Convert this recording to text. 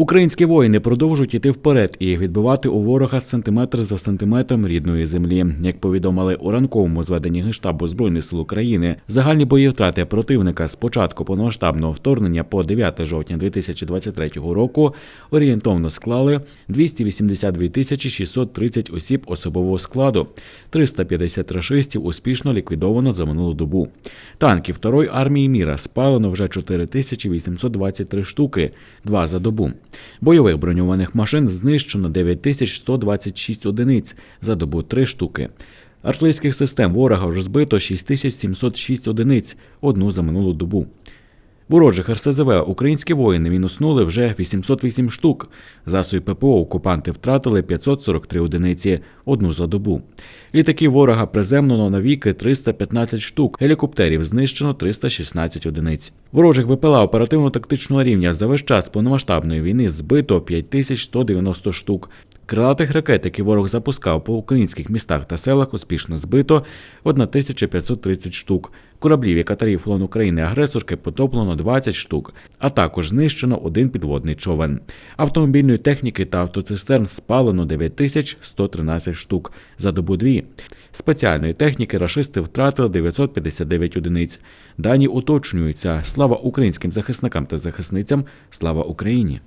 Українські воїни продовжують іти вперед і відбивати у ворога сантиметр за сантиметром рідної землі. Як повідомили у ранковому зведенні Генштабу Збройних сил України, загальні бої втрати противника з початку повномасштабного вторгнення по 9 жовтня 2023 року орієнтовно склали 282 тисячі 630 осіб особового складу, 350 рашистів успішно ліквідовано за минулу добу. Танків второї армії міра спалено вже 4823 штуки, два за добу. Бойових броньованих машин знищено 9126 одиниць, за добу 3 штуки. Артилерійських систем ворога вже збито 6706 одиниць, одну за минулу добу. Ворожих РСЗВ українські воїни мінуснули вже 808 штук. Засоби ППО окупанти втратили 543 одиниці, одну за добу. Літаки ворога приземлено навіки 315 штук, гелікоптерів знищено 316 одиниць. Ворожих ВПЛА оперативно-тактичного рівня за весь час повномасштабної війни збито 5190 штук. Крилатих ракет, які ворог запускав по українських містах та селах, успішно збито 1530 штук. Кораблів і катерів флон України агресорки потоплено 20 штук, а також знищено один підводний човен. Автомобільної техніки та автоцистерн спалено 9113 штук за добу дві. Спеціальної техніки рашисти втратили 959 одиниць. Дані уточнюються. Слава українським захисникам та захисницям, слава Україні.